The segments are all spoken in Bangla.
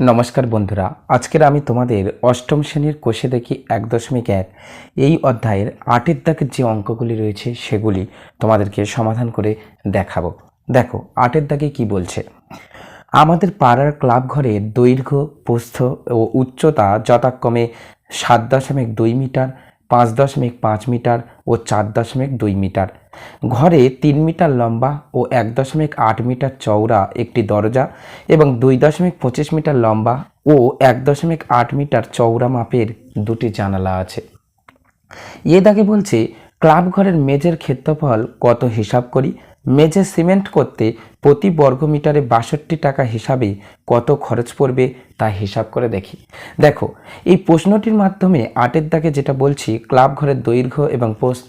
নমস্কার বন্ধুরা, আজকের আমি তোমাদের অষ্টম শ্রেণির কোষে দেখি এক দশমিক এক। এই অধ্যায়ের আটের দাগের যে অঙ্কগুলি রয়েছে সেগুলি তোমাদেরকে সমাধান করে দেখাবো। দেখো আটের দাগে কি বলছে? আমাদের পাড়ার ক্লাব ঘরে দৈর্ঘ্য, প্রস্থ ও উচ্চতা যথাক্রমে সাত দশমিক দুই মিটার পাঁচ দশমিক পাঁচ মিটার ও চার দশমিক দুই মিটার। ঘরে তিন মিটার লম্বা ও এক দশমিক আট মিটার চওড়া একটি দরজা এবং দুই দশমিক পঁচিশ মিটার লম্বা ও এক দশমিক আট মিটার চওড়া মাপের দুটি জানালা আছে। এ দাগে বলছে, ক্লাব ঘরের মেজের ক্ষেত্রফল কত হিসাব করি? মেঝে সিমেন্ট করতে প্রতি বর্গমিটারে বাষট্টি টাকা হিসাবে কত খরচ পড়বে তা হিসাব করে দেখি। দেখো, এই প্রশ্নটির মাধ্যমে আটের দাগে যেটা বলছি, ক্লাব ঘরের দৈর্ঘ্য এবং প্রস্থ,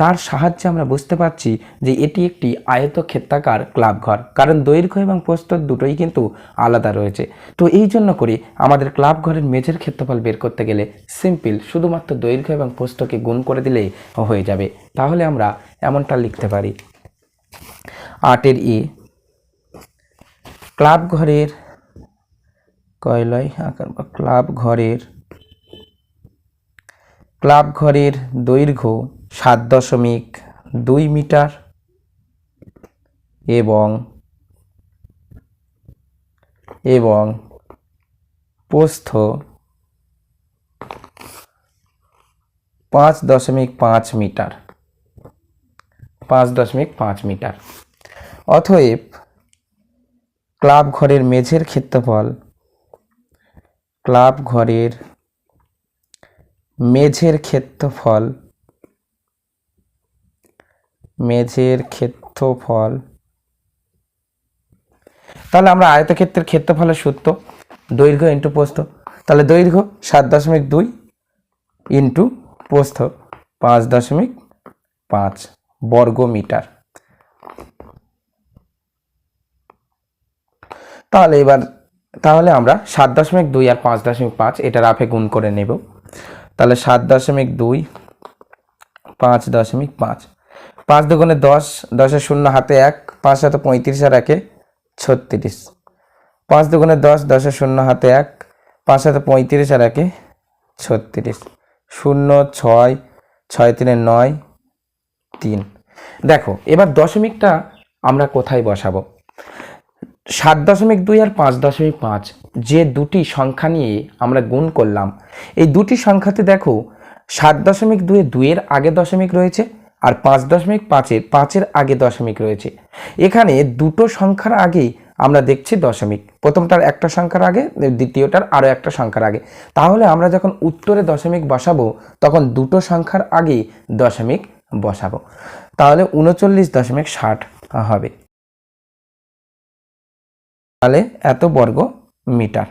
তার সাহায্যে আমরা বুঝতে পারছি যে এটি একটি আয়তক্ষেত্রাকার ক্লাব ঘর। কারণ দৈর্ঘ্য এবং প্রস্থ দুটোই কিন্তু আলাদা রয়েছে। তো এই জন্য করে আমাদের ক্লাব ঘরের মেঝের ক্ষেত্রফল বের করতে গেলে সিম্পল শুধুমাত্র দৈর্ঘ্য এবং প্রস্থকে গুণ করে দিলেই হয়ে যাবে। তাহলে আমরা এমনটা লিখতে পারি। আটের ই ক্লাব ঘরের কয়লয় আকার বা ক্লাব ঘরের ক্লাব ঘরের দৈর্ঘ্য সাত দশমিক দুই মিটার এবং এবং প্রস্থ পাঁচ দশমিক পাঁচ মিটার, পাঁচ দশমিক পাঁচ মিটার। অতএব ক্লাব ঘরের মেঝের ক্ষেত্রফল। ক্লাব ঘরের মেঝের ক্ষেত্রফল। মেঝের ক্ষেত্রফল। তাহলে আমরা আয়তক্ষেত্রের ক্ষেত্রফলের সূত্র, দৈর্ঘ্য ইন্টু প্রস্থ। তাহলে দৈর্ঘ্য সাত দশমিক দুই ইন্টু প্রস্থ পাঁচ দশমিক পাঁচ বর্গ মিটার তাহলে এবার, তাহলে আমরা সাত দশমিক দুই আর পাঁচ দশমিক পাঁচ এটা রাফে গুণ করে নেব। তাহলে সাত দশমিক দুই, পাঁচ দশমিক পাঁচ। পাঁচ দুগুণে দশ দশের শূন্য হাতে এক, পাঁচ হাতে পঁয়ত্রিশ আর একে ছত্রিশ। পাঁচ দুগুণে দশ দশের শূন্য হাতে এক, পাঁচ হাতে পঁয়ত্রিশ আর একে ছত্রিশ। শূন্য ছয় ছয় তিনে নয়, তিন। দেখো, এবার দশমিকটা আমরা কোথায় বসাবো? সাত দশমিক দুই আর পাঁচ দশমিক পাঁচ, যে দুটি সংখ্যা নিয়ে আমরা গুণ করলাম, এই দুটি সংখ্যাতে দেখো সাত দশমিক দুয়ে দুইয়ের আগে দশমিক রয়েছে আর পাঁচ দশমিক পাঁচের পাঁচের আগে দশমিক রয়েছে। এখানে দুটো সংখ্যার আগেই আমরা দেখছি দশমিক। প্রথমটার একটা সংখ্যার আগে, দ্বিতীয়টার আরও একটা সংখ্যার আগে। তাহলে আমরা যখন উত্তরে দশমিক বসাবো, তখন দুটো সংখ্যার আগেই দশমিক বসাবো। তাহলে উনচল্লিশ দশমিক ষাট হবে। তাহলে এত বর্গ মিটার।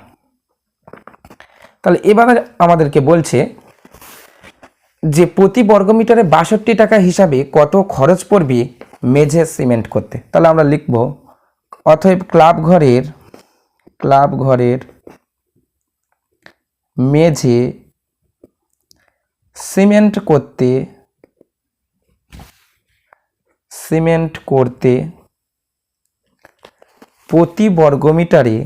তাহলে এবারে আমাদেরকে বলছে যে প্রতি বর্গ মিটারে বাষট্টি টাকা হিসাবে কত খরচ পড়বে মেঝে সিমেন্ট করতে। তাহলে আমরা লিখব, অতএব ক্লাব ঘরের ক্লাব ঘরের মেঝে সিমেন্ট করতে সিমেন্ট করতে প্রতি বর্গমিটারে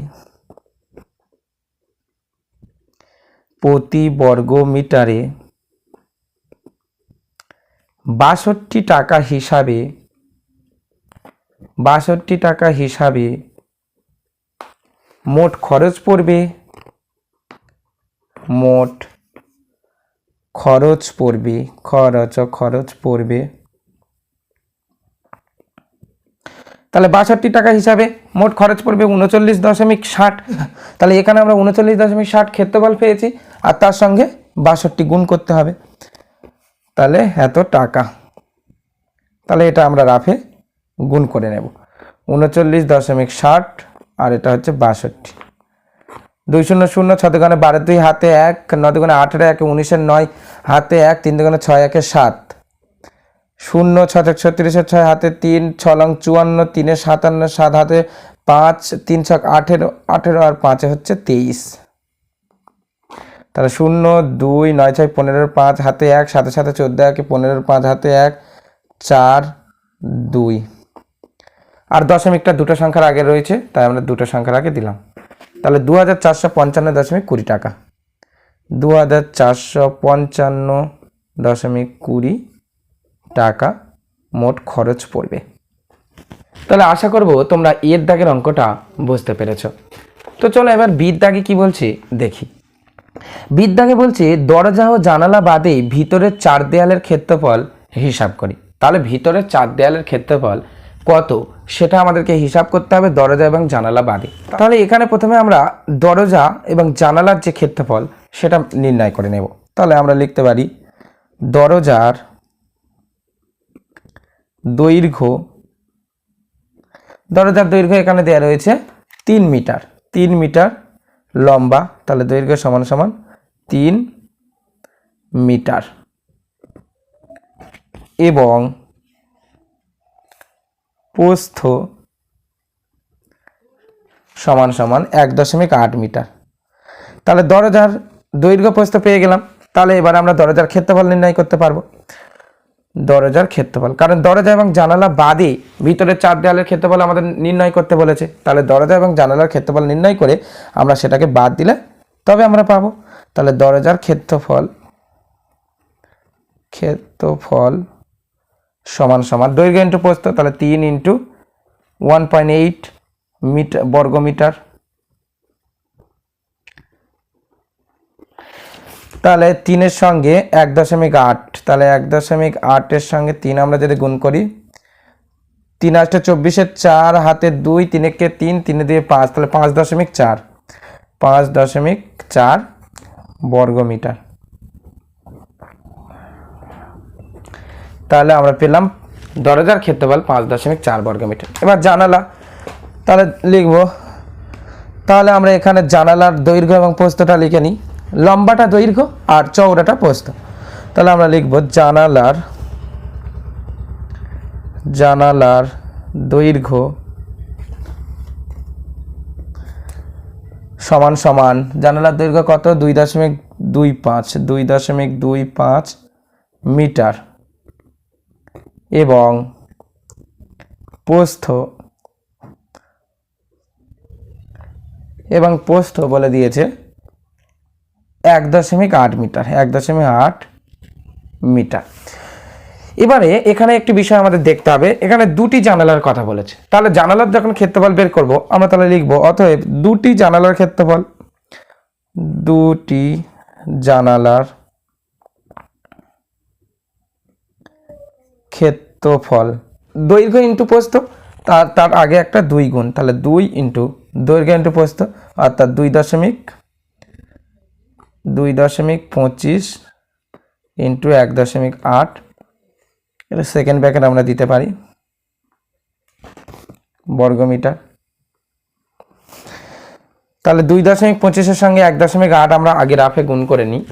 প্রতি বর্গমিটারে বাষট্টি টাকা হিসাবে, বাষট্টি টাকা হিসাবে মোট খরচ পড়বে, মোট খরচ পড়বে, খরচ খরচ পড়বে তাহলে বাষট্টি টাকা হিসাবে মোট খরচ পড়বে উনচল্লিশ দশমিক ষাট। তাহলে এখানে আমরা উনচল্লিশ দশমিক ষাট ক্ষেত্রফল পেয়েছি আর তার সঙ্গে বাষট্টি গুণ করতে হবে। তাহলে এত টাকা। তাহলে এটা আমরা রাফে গুণ করে নেব। উনচল্লিশ দশমিক ষাট আর এটা হচ্ছে বাষট্টি। দুই শূন্য শূন্য ছ দোকানে বারো দুই, হাতে এক ন দোকানে আঠেরো একে উনিশের নয়, হাতে এক, তিন দোকানে ছয় একে সাত। শূন্য, ছয় ছত্রিশের ছয়, হাতে তিন ছ লং চুয়ান্ন, তিনে সাতান্ন, সাত হাতে পাঁচ, তিন ছক আঠেরো আঠেরো আর পাঁচে হচ্ছে তেইশ। তাহলে শূন্য, দুই, নয় ছয় পনেরোর পাঁচ হাতে এক সাথে সাথে চোদ্দ, একে পনেরোর পাঁচ হাতে এক, চার, দুই। আর দশমিকটা দুটো সংখ্যার আগে রয়েছে, তাই আমরা দুটো সংখ্যার আগে দিলাম। তাহলে দু হাজার চারশো পঞ্চান্ন দশমিক কুড়ি টাকা। দু হাজার চারশো পঞ্চান্ন দশমিক কুড়ি টাকা মোট খরচ পড়বে। তাহলে আশা করব তোমরা এর দাগের অঙ্কটা বুঝতে পেরেছ। তো চলো এবার বিদ দাগে কি বলছি দেখি। বিদ্যাকে বলছে, দরজা ও জানালা বাদে ভিতরের চার দেয়ালের ক্ষেত্রফল হিসাব করি। তাহলে ভিতরের চার দেয়ালের ক্ষেত্রফল কত? সেটা আমাদেরকে হিসাব করতে হবে দরজা এবং জানালা বাদে। তাহলে এখানে প্রথমে আমরা দরজা এবং জানালার যে ক্ষেত্রফল, সেটা নির্ণয় করে নেব। তাহলে আমরা লিখতে পারি, দরজার দৈর্ঘ্য দরজার দৈর্ঘ্য এখানে দেওয়া রয়েছে তিন মিটার। তিন মিটার লম্বা, তাহলে দৈর্ঘ্য সমান সমান তিন মিটার। এবং প্রস্থ সমান সমান এক দশমিক আট মিটার। তাহলে দরজার দৈর্ঘ্য প্রস্থ পেয়ে গেলাম, তাহলে এবার আমরা দরজার ক্ষেত্রফল নির্ণয় করতে পারব। দরজার ক্ষেত্রফল। কারণ দরজা এবং জানালা বাদে ভিতরের চার দেওয়ালের ক্ষেত্রফল আমাদের নির্ণয় করতে বলেছে। তাহলে দরজা এবং জানালার ক্ষেত্রফল নির্ণয় করে আমরা সেটাকে বাদ দিলে তবে আমরা পাবো। তাহলে দরজার ক্ষেত্রফল ক্ষেত্রফল সমান সমান দৈর্ঘ্য ইন্টু প্রস্থ, তাহলে তিন into one point eight metre বর্গ মিটার তাহলে তিনের সঙ্গে এক দশমিক আট। তাহলে এক দশমিক আটের সঙ্গে তিন আমরা যদি গুণ করি, তিন আটটা চব্বিশের চার, হাতে দুই তিনেকে তিন, তিনে দিয়ে পাঁচ, তাহলে পাঁচ দশমিক চার। পাঁচ দশমিক চার বর্গ মিটার তাহলে আমরা পেলাম দরজার ক্ষেত্রফল পাঁচ দশমিক চার বর্গ মিটার এবার জানালা, তাহলে লিখব, তাহলে আমরা এখানে জানালার দৈর্ঘ্য এবং প্রস্থটা লিখে নিই। লম্বাটা দৈর্ঘ্য আর চওড়াটা প্রস্থ। তাহলে আমরা লিখব জানালার জানালার দৈর্ঘ্য সমান সমান, জানালার দৈর্ঘ্য কত? দুই দশমিক দুই পাঁচ, দুই দশমিক দুই পাঁচ মিটার। এবং প্রস্থ এবং প্রস্থ বলে দিয়েছে এক দশমিক আট মিটার, এক দশমিক আট মিটার। এবারে এখানে একটি বিষয় আমাদের দেখতে হবে, এখানে দুটি জানালার কথা বলেছে। তাহলে জানালার যখন ক্ষেত্রফল বের করব, আমরা তাহলে লিখব, অতএব দুটি জানালার ক্ষেত্রফল, দুটি জানালার ক্ষেত্রফল। দৈর্ঘ্য ইন্টু প্রস্থ, তার তার আগে একটা দুই গুণ, তাহলে দুই ইন্টু দৈর্ঘ্য ইন্টু প্রস্থ, অর্থাৎ দুই দশমিক দুই দশমিক পঁচিশ ইন্টু এক দশমিক আট। এটা সেকেন্ড ব্যাকেট আমরা দিতে পারি। বর্গমিটার। তাহলে দুই দশমিক পঁচিশের সঙ্গে এক দশমিক আট আমরা আগে রাফে গুণ করে নিই।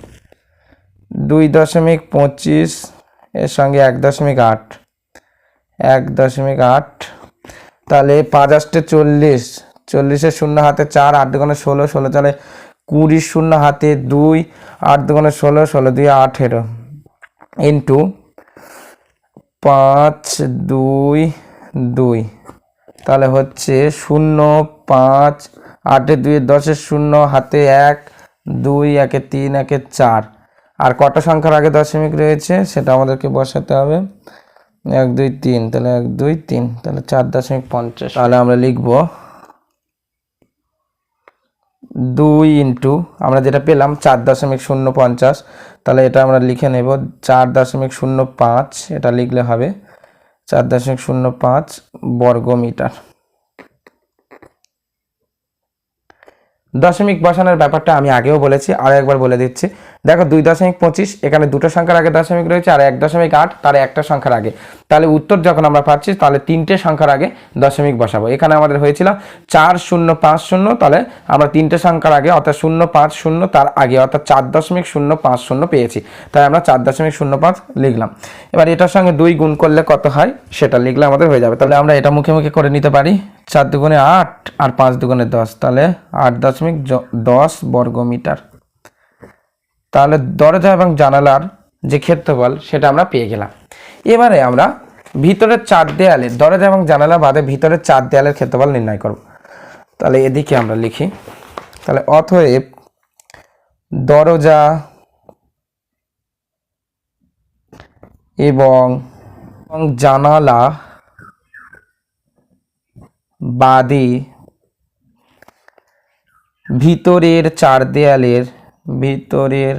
দুই দশমিক পঁচিশ এর সঙ্গে এক দশমিক আট। এক দশমিক আট। তাহলে পাঁচ আষ্টে চল্লিশ। চল্লিশের শূন্য হাতে চার, আট দুগুণে ষোলো ষোলো তাহলে কুড়ি শূন্য হাতে দুই, আট দুগুণে ষোলো ষোলো দুই, আঠেরো। ইন্টু পাঁচ, দুই দুই। তাহলে হচ্ছে শূন্য, পাঁচ, আটে দুই দশের শূন্য, হাতে এক, দুই, একে তিন, একে চার। আর কটা সংখ্যার আগে দশমিক রয়েছে সেটা আমাদেরকে বসাতে হবে। এক, দুই, তিন। তাহলে এক, দুই, তিন। তাহলে চার দশমিক পঞ্চাশ। তাহলে আমরা লিখব দুই ইন্টু, আমরা যেটা পেলাম চার দশমিক শূন্য পঞ্চাশ, তাহলে এটা আমরা লিখে নেব চার দশমিক শূন্য পাঁচ, এটা লিখলে হবে চার দশমিক শূন্য পাঁচ বর্গ মিটার দশমিক বসানোর ব্যাপারটা আমি আগেও বলেছি, আরও একবার বলে দিচ্ছি। দেখো দুই দশমিক পঁচিশ, এখানে দুটো সংখ্যার আগে দশমিক রয়েছে আর এক দশমিক আট, তার একটা সংখ্যার আগে। তাহলে উত্তর যখন আমরা পাচ্ছি, তাহলে তিনটে সংখ্যার আগে দশমিক বসাবো। এখানে আমাদের হয়েছিল চার শূন্য পাঁচ শূন্য, তাহলে আমরা তিনটে সংখ্যার আগে, অর্থাৎ শূন্য পাঁচ শূন্য তার আগে, অর্থাৎ চার দশমিক শূন্য পাঁচ শূন্য পেয়েছি। তাই আমরা চার দশমিক শূন্য পাঁচ লিখলাম। এবার এটার সঙ্গে দুই গুণ করলে কত হয়? সেটা লিখলে আমাদের হয়ে যাবে। তাহলে আমরা এটা মুখে মুখে করে নিতে পারি। চার দুগুণে আট আর পাঁচ দুগুণে দশ, তাহলে আট দশমিক দশ বর্গ মিটার তাহলে দরজা এবং জানালার যে ক্ষেত্রফল, সেটা আমরা পেয়ে গেলাম। এবারে আমরা ভিতরের চার দেয়ালে, দরজা এবং জানালা বাদে ভিতরের চার দেয়ালের ক্ষেত্রফল নির্ণয় করব। তাহলে এদিকে আমরা লিখি। তাহলে অতএব দরজা এবং জানালা বাদে ভিতরের চার দেয়ালের ভিতরের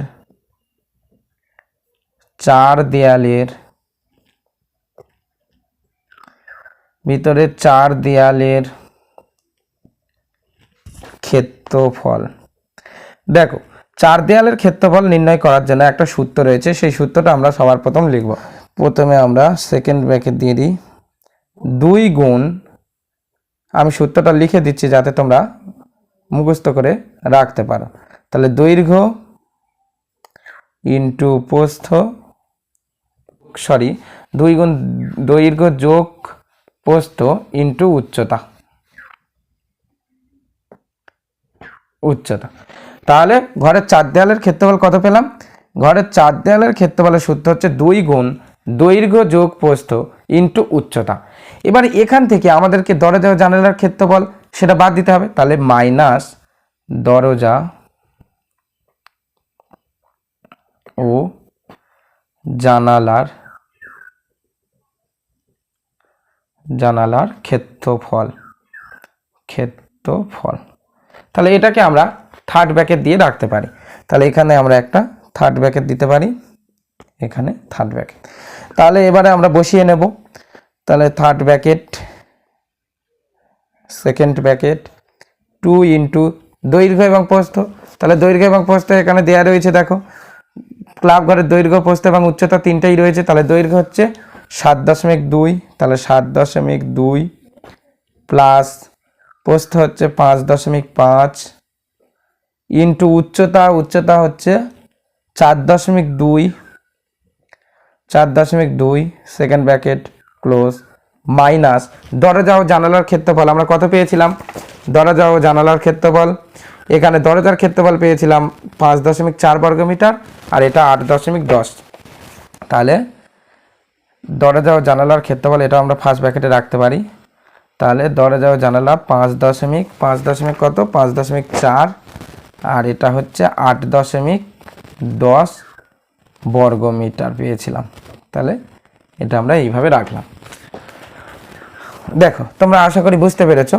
চার দেয়ালের, ভিতরের চার দেয়ালের ক্ষেত্রফল। দেখো, চার দেয়ালের ক্ষেত্রফল নির্ণয় করার জন্য একটা সূত্র রয়েছে, সেই সূত্রটা আমরা সবার প্রথম লিখব। প্রথমে আমরা সেকেন্ড ব্র্যাকেট দিয়ে দিই। দুই গুণ, আমি সূত্রটা লিখে দিচ্ছি যাতে তোমরা মুখস্থ করে রাখতে পারো। তাহলে দৈর্ঘ্য ইন্টু প্রস্থ সরি দুই গুণ দৈর্ঘ্য যোগ প্রস্থ ইন্টু উচ্চতা। উচ্চতা। তাহলে ঘরের চার দেয়ালের ক্ষেত্রফল কত পেলাম? ঘরের চার দেয়ালের ক্ষেত্রফলের সূত্র হচ্ছে দুই গুণ দৈর্ঘ্য যোগ প্রস্থ ইন্টু উচ্চতা। এবার এখান থেকে আমাদেরকে দরজা জানালার ক্ষেত্রফল সেটা বাদ দিতে হবে, তাহলে মাইনাস দরজা ও জানালার জানালার ক্ষেত্রফল ক্ষেত্রফল। তাহলে এটাকে আমরা থার্ড ব্যাকেট দিয়ে রাখতে পারি। তাহলে এখানে আমরা একটা থার্ড ব্যাকেট দিতে পারি। এখানে থার্ড ব্যাকেট তাহলে এবারে আমরা বসিয়ে নেব। তাহলে third bracket second bracket two into দৈর্ঘ্য এবং প্রস্থ। তাহলে দৈর্ঘ্য এবং প্রস্থ এখানে দেওয়া রয়েছে, দেখো। ক্লাব ঘরের দৈর্ঘ্য প্রস্থ এবং উচ্চতা তিনটেই রয়েছে, তাহলে দৈর্ঘ্য হচ্ছে সাত দশমিক দুই, তাহলে সাত দশমিক দুই প্লাস প্রস্থ হচ্ছে পাঁচ দশমিক পাঁচ ইন্টু উচ্চতা উচ্চতা হচ্ছে চার দশমিক দুই, চার দশমিক দুই, সেকেন্ড ব্র্যাকেট, ক্লোজ, মাইনাস। দরজা ও জানালার ক্ষেত্রফল, আমরা কত পেয়েছিলাম? দরজা ও জানালার ক্ষেত্রফল এখানে দরজার ক্ষেত্রফল পেয়েছিলাম পাঁচ দশমিক চার বর্গমিটার আর এটা আট দশমিক দশ। তাহলে দরজা ও জানালার ক্ষেত্রফল এটা আমরা ফার্স্ট ব্র্যাকেটে রাখতে পারি। তাহলে দরজা ও জানালা পাঁচ দশমিক পাঁচ দশমিক কত? পাঁচ দশমিক চার। আর এটা হচ্ছে আট দশমিক দশ বর্গ মিটার পেয়েছিলাম। তাহলে এটা আমরা এইভাবে রাখলাম। দেখো, তোমরা আশা করি বুঝতে পেরেছ।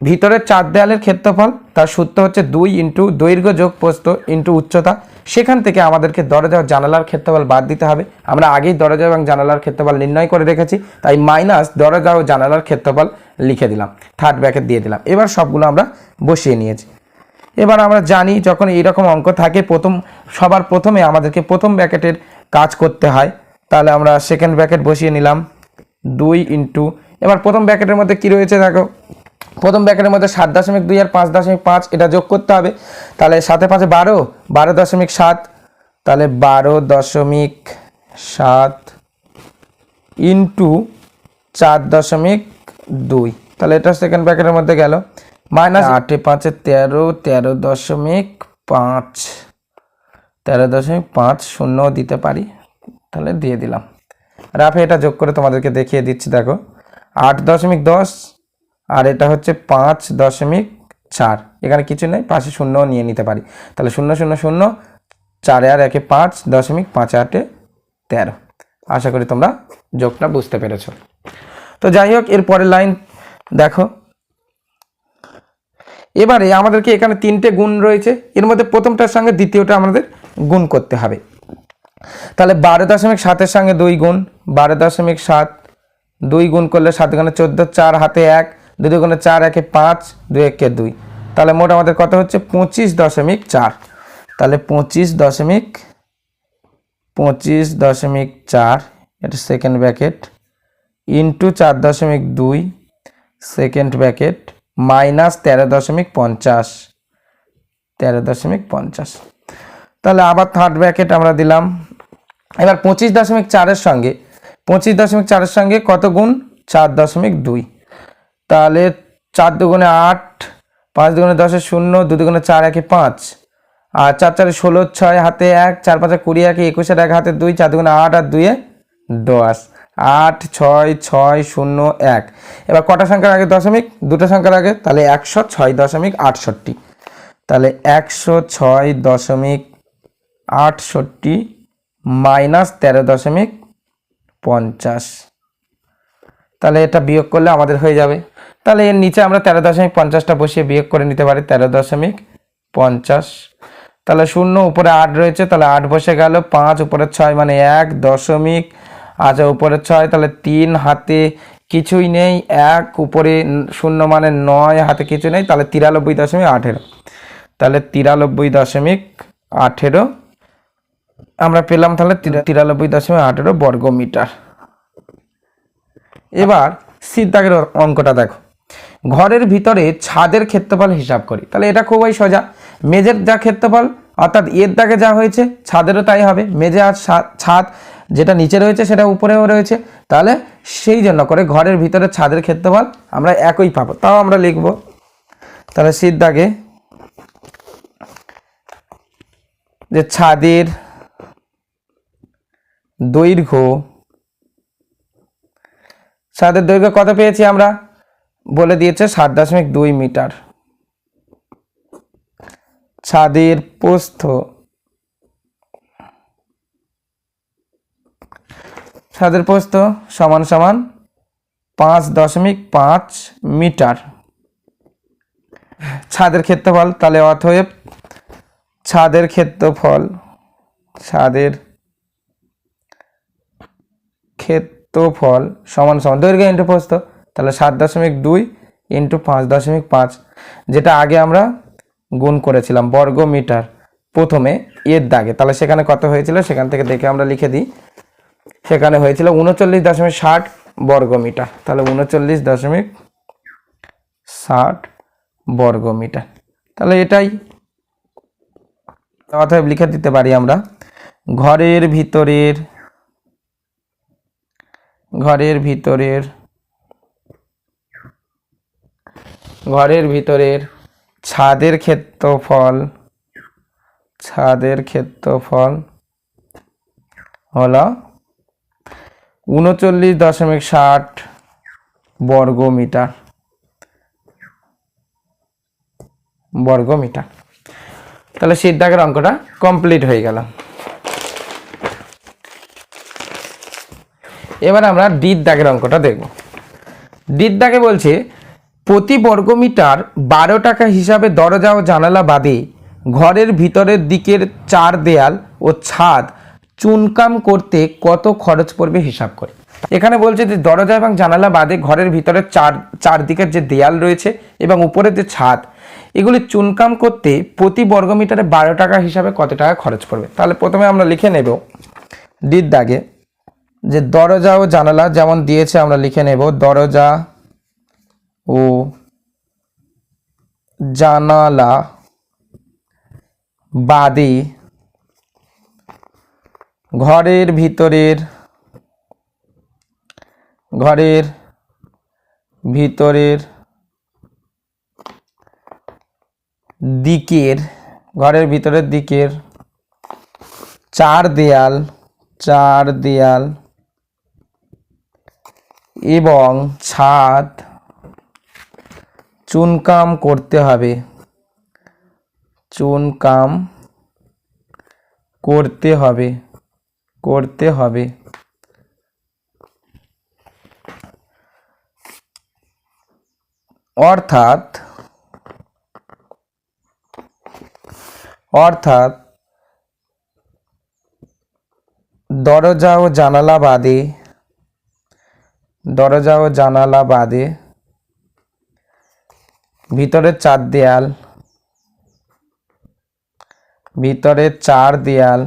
ভিতরের চার দেয়ালের ক্ষেত্রফল, তার সূত্র হচ্ছে দুই ইন্টু দৈর্ঘ্য যোগ প্রস্থ ইন্টু উচ্চতা। সেখান থেকে আমাদেরকে দরজা ও জানালার ক্ষেত্রফল বাদ দিতে হবে। আমরা আগেই দরজা এবং জানালার ক্ষেত্রফল নির্ণয় করে রেখেছি, তাই মাইনাস দরজা ও জানালার ক্ষেত্রফল লিখে দিলাম, থার্ড ব্র্যাকেট দিয়ে দিলাম। এবার সবগুলো আমরা বসিয়ে নিয়েছি। এবার আমরা জানি যখন এইরকম অঙ্ক থাকে, প্রথম, সবার প্রথমে আমাদেরকে প্রথম ব্র্যাকেটের কাজ করতে হয়। তাহলে আমরা সেকেন্ড ব্র্যাকেট বসিয়ে নিলাম, দুই ইন্টু, এবার প্রথম ব্র্যাকেটের মধ্যে কি রয়েছে দেখো? প্রথম ব্র্যাকেটের মধ্যে সাত দশমিক দুই আর পাঁচ দশমিক পাঁচ এটা যোগ করতে হবে। তাহলে সাথে পাঁচে বারো বারো দশমিক সাত, তাহলে বারো দশমিক সাত ইন্টু চার দশমিক দুই। তাহলে এটা সেকেন্ড ব্র্যাকেটের মধ্যে গেল। মাইনাস আটে পাঁচে তেরো তেরো দশমিক পাঁচ। তেরো দশমিক পাঁচ শূন্য দিতে পারি। তাহলে দিয়ে দিলাম। রাফে এটা যোগ করে তোমাদেরকে দেখিয়ে দিচ্ছি, দেখো। আট দশমিক দশ আর এটা হচ্ছে পাঁচ দশমিক চার। এখানে কিছু নেই পাশে শূন্যও নিয়ে নিতে পারি। তাহলে শূন্য শূন্য শূন্য, চারে আর একে পাঁচ দশমিক পাঁচ আটে তেরো। আশা করি তোমরা যোগটা বুঝতে পেরেছ। তো যাই হোক, এর পরের লাইন দেখো। এবারে আমাদেরকে এখানে তিনটে গুণ রয়েছে। এর মধ্যে প্রথমটার সঙ্গে দ্বিতীয়টা আমাদের গুণ করতে হবে। তাহলে বারো দশমিক সাতের সঙ্গে দুই গুণ, বারো দশমিক সাত, দুই গুণ করলে সাত গুণে চোদ্দ, চার হাতে এক দুই গুণে চার, একে পাঁচ, দুই একে দুই। তাহলে মোট আমাদের কত হচ্ছে? পঁচিশ দশমিক চার। তাহলে পঁচিশ দশমিক পঁচিশ দশমিক চার, এটা সেকেন্ড ব্যাকেট ইন্টু চার দশমিক দুই সেকেন্ড ব্যাকেট মাইনাস তেরো দশমিক পঞ্চাশ, তেরো দশমিক পঞ্চাশ। তাহলে আবার থার্ড ব্র্যাকেট আমরা দিলাম। এবার পঁচিশ দশমিক চারের সঙ্গে, পঁচিশ দশমিক চারের সঙ্গে কত গুণ? চার দশমিক দুই। তাহলে চার দুগুণে আট, পাঁচ দুগুণে দশে শূন্য, দু দুগুণে চার একে পাঁচ। আর চার চারে ষোলো, ছয় হাতে এক, চার পাঁচে কুড়ি একে একুশের এক হাতে দুই, চার দুগুণে আট আর দুইয়ে দশ। আট, ছয় ছয়, শূন্য, এক। এবার কটা সংখ্যার আগে দশমিক? দুটো সংখ্যার আগে? তাহলে একশো ছয় দশমিক আটষট্টি। তাহলে একশো ছয় দশমিক আটষট্টি মাইনাস তেরো দশমিক পঞ্চাশ। তাহলে এটা বিয়োগ করলে আমাদের হয়ে যাবে। তাহলে এর নিচে আমরা তেরো দশমিক পঞ্চাশটা বসিয়ে বিয়োগ করে নিতে পারি, তেরো দশমিক পঞ্চাশ। তাহলে শূন্য, উপরে আট রয়েছে, তাহলে আট বসে গেল, পাঁচ, উপরে ছয় মানে এক দশমিক। আচ্ছা উপরে ছয়, তাহলে তিন হাতে কিছুই নেই, এক, উপরে শূন্য মানে নয়, হাতে কিছু নেই, তাহলে তিরানব্বই দশমিক আঠেরো। তাহলে তিরানব্বই দশমিক আঠেরো, আমরা পেলাম তাহলে তিরানব্বই দশমিক আঠেরো বর্গ মিটার এবার সিদ্ধাগের অঙ্কটা দেখো। ঘরের ভিতরে ছাদের ক্ষেত্রফল হিসাব করি। তাহলে এটা খুবই সোজা। মেজের যা ক্ষেত্রফল, অর্থাৎ এর দাগে যা হয়েছে, ছাদেরও তাই হবে। মেজে আর ছাদ যেটা নিচে রয়েছে, সেটা উপরেও রয়েছে। তাহলে সেই জন্য করে ঘরের ভিতরে ছাদের ক্ষেত্রফল আমরা একই পাবো। তাও আমরা লিখব। তাহলে সিদ্ধাগে যে ছাদের দৈর্ঘ্য ছাদের দৈর্ঘ্য কত পেয়েছি আমরা? বলে দিয়েছে সাত দশমিক দুই মিটার। ছাদের প্রস্থ। ছাদের প্রস্থ সমান সমান পাঁচ দশমিক পাঁচ মিটার। ছাদের ক্ষেত্রফল তাহলে অতএব ছাদের ক্ষেত্রফল, ছাদের ক্ষেত্রফল সমান সমান। দৈর্ঘ্য ইন্টু প্রস্থ, তাহলে সাত দশমিক দুই ইন্টু পাঁচ দশমিক পাঁচ, যেটা আগে আমরা গুণ করেছিলাম বর্গ মিটার প্রথমে এর দাগে। তাহলে সেখানে কত হয়েছিল? সেখান থেকে দেখে আমরা লিখে দিই। সেখানে হয়েছিল উনচল্লিশ দশমিক ষাট বর্গ মিটার তাহলে উনচল্লিশ দশমিক ষাট বর্গ মিটার তাহলে এটাই অতএব লিখে দিতে পারি আমরা। ঘরের ভিতরের ঘরের ভিতরের ঘরের ভিতরের ছাদের ক্ষেত্রফল ছাদের ক্ষেত্রফল হলো উনচল্লিশ দশমিক ষাট বর্গ মিটার বর্গ মিটার তাহলে সিদ্ধাগের অঙ্কটা কমপ্লিট হয়ে গেল। এবার আমরা ডির দাগের অঙ্কটা দেখব। ডির দাগে বলছে, প্রতি বর্গমিটার বারো টাকা হিসাবে দরজা ও জানালা বাদে ঘরের ভিতরের দিকের চার দেয়াল ও ছাদ চুনকাম করতে কত খরচ পড়বে হিসাব করে। এখানে বলছে যে দরজা এবং জানালা বাদে ঘরের ভিতরে চার, চারদিকের যে দেয়াল রয়েছে এবং উপরের যে ছাদ, এগুলি চুনকাম করতে প্রতি বর্গমিটারে বারো টাকা হিসাবে কত টাকা খরচ পড়বে? তাহলে প্রথমে আমরা লিখে নেব ডির দাগে। যে দরজা ও জানালা যেমন দিয়েছে, আমরা লিখে নেব দরজা ও জানালা বাদে ঘরের ভিতরের ঘরের ভিতরের দিকের, ঘরের ভিতরের দিকের চার দেয়াল চার দেয়াল এবং ছাদ চুনকাম করতে হবে। চুনকাম করতে হবে করতে হবে। অর্থাৎ অর্থাৎ দরজা ও জানালা বাদে দরজা ও জানালা বাদে ভিতরের চার দেয়াল। ভিতরের চার দেয়াল।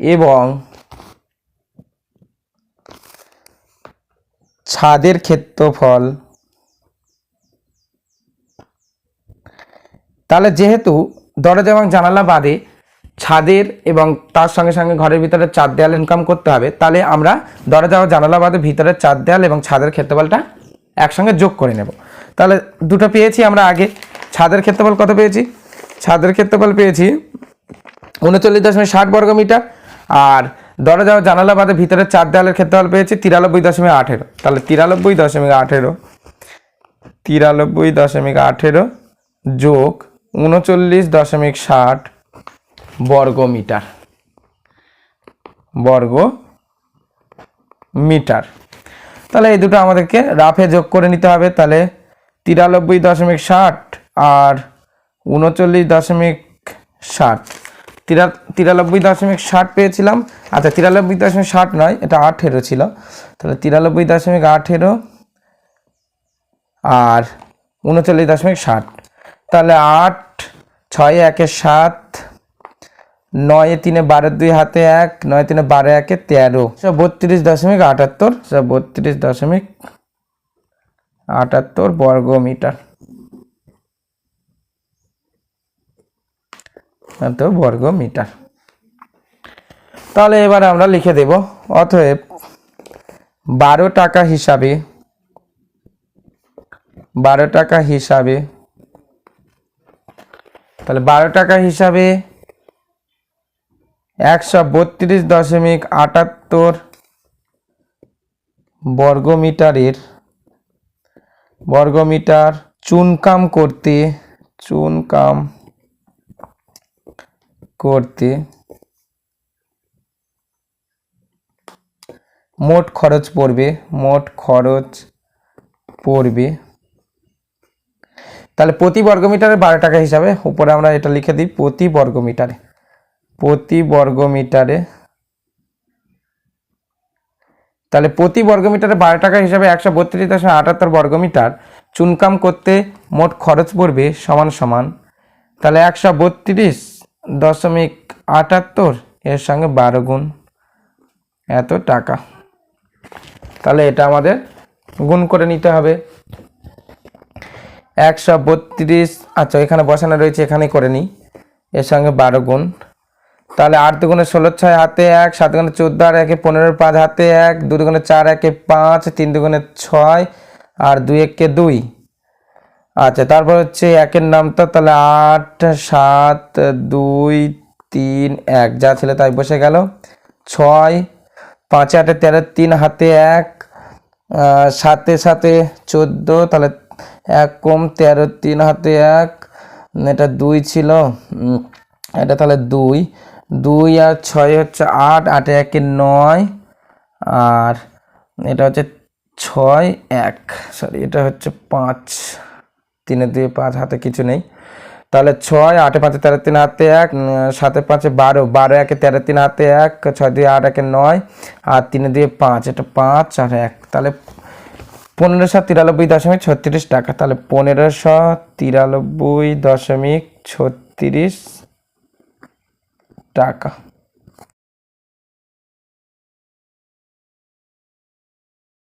এবং ছাদের ক্ষেত্রফল। তাহলে যেহেতু দরজা এবং জানালা বাদে ছাদের এবং তার সঙ্গে সঙ্গে ঘরের ভিতরে চার দেয়াল ইনকাম করতে হবে, তাহলে আমরা দরজা ও জানালা বাদে ভিতরের চার দেয়াল এবং ছাদের ক্ষেত্রফলটা একসঙ্গে যোগ করে নেব। তাহলে দুটো পেয়েছি আমরা আগে। ছাদের ক্ষেত্রফল কত পেয়েছি? ছাদের ক্ষেত্রফল পেয়েছি উনচল্লিশ দশমিক ষাট বর্গ মিটার আর দরজা ও জানালা বাদে ভিতরের চার দেয়ালের ক্ষেত্রফল পেয়েছি তিরানব্বই দশমিক আঠেরো। তাহলে তিরানব্বই দশমিক আঠেরো, তিরানব্বই দশমিক আঠেরো যোগ উনচল্লিশ দশমিক ষাট বর্গ মিটার বর্গ মিটার তাহলে এই দুটো আমাদেরকে রাফে যোগ করে নিতে হবে। তাহলে তিরানব্বই দশমিক ষাট আর উনচল্লিশ দশমিক ষাট। তিরা তিরানব্বই দশমিক ষাট পেয়েছিলাম। আচ্ছা তিরানব্বই দশমিক ষাট নয়, এটা আঠেরো ছিল। তাহলে তিরানব্বই দশমিক আঠেরো আর উনচল্লিশ দশমিক ষাট। তাহলে আট, ছয়, একে সাত নয় তিনে বারো দুই হাতে এক, নয় তিনে বারো একে তেরো। বত্রিশ দশমিক আটাত্তর বত্রিশ দশমিক আটাত্তর বর্গ মিটার এত বর্গ মিটার তাহলে এবার আমরা লিখে দেব, অতএব বারো টাকা হিসাবে, বারো টাকা হিসাবে, তাহলে বারো টাকা হিসাবে একশো বত্রিশ দশমিক আটাত্তর বর্গমিটারের বর্গমিটার চুনকাম করতে চুনকাম করতে মোট খরচ পড়বে, মোট খরচ পড়বে। তাহলে প্রতি বর্গমিটারে বারো টাকা হিসাবে, উপরে আমরা এটা লিখে দিই, প্রতি বর্গমিটারে। প্রতি বর্গমিটারে, তাহলে প্রতি বর্গমিটারে বারো টাকা হিসাবে একশো বত্রিশ দশমিক আটাত্তর বর্গমিটার চুনকাম করতে মোট খরচ পড়বে সমান সমান, তাহলে একশো বত্রিশ দশমিক আটাত্তর এর সঙ্গে বারো গুণ এত টাকা। তাহলে এটা আমাদের গুণ করে নিতে হবে। একশো বত্রিশ আচ্ছা এখানে বসানো রয়েছে এখানে করে নিই। এর সঙ্গে বারো গুণ তাহলে আট দুগুণে ষোলো, ছয় হাতে এক, সাত দুগুণে চোদ্দ আর একে পনেরো, পাঁচ হাতে এক, দু দুগুণে চার একে পাঁচ, তিন দুগুণে ছয় আর দুই একে দুই। আচ্ছা তারপর হচ্ছে একের নামটা, তাহলে আট, সাত, দুই, তিন, এক, যা ছিল তাই বসে গেল। ছয়, পাঁচে, আটে, তেরো, তিন হাতে এক সাতে সাতে চোদ্দ, তাহলে এক কম তেরো, তিন হাতে এক, এটা দুই ছিল এটা তাহলে দুই। দুই আর ছয় হচ্ছে আট, আটে একে নয়, আর এটা হচ্ছে ছয় এক। সরি এটা হচ্ছে পাঁচ। তিনে দুই পাঁচ হাতে কিছু নেই। তাহলে ছয়, আটে পাঁচে তেরো, তিন হাতে এক সাতে পাঁচে বারো বারো একে তেরো, তিন হাতে এক, ছয় দুই, আট একে নয়, আর তিনে দুই পাঁচ, এটা পাঁচ আর এক। তাহলে পনেরোশো তিরানব্বই দশমিক ছত্রিশ টাকা। তাহলে পনেরোশো তিরানব্বই দশমিক ছত্রিশ টাকা।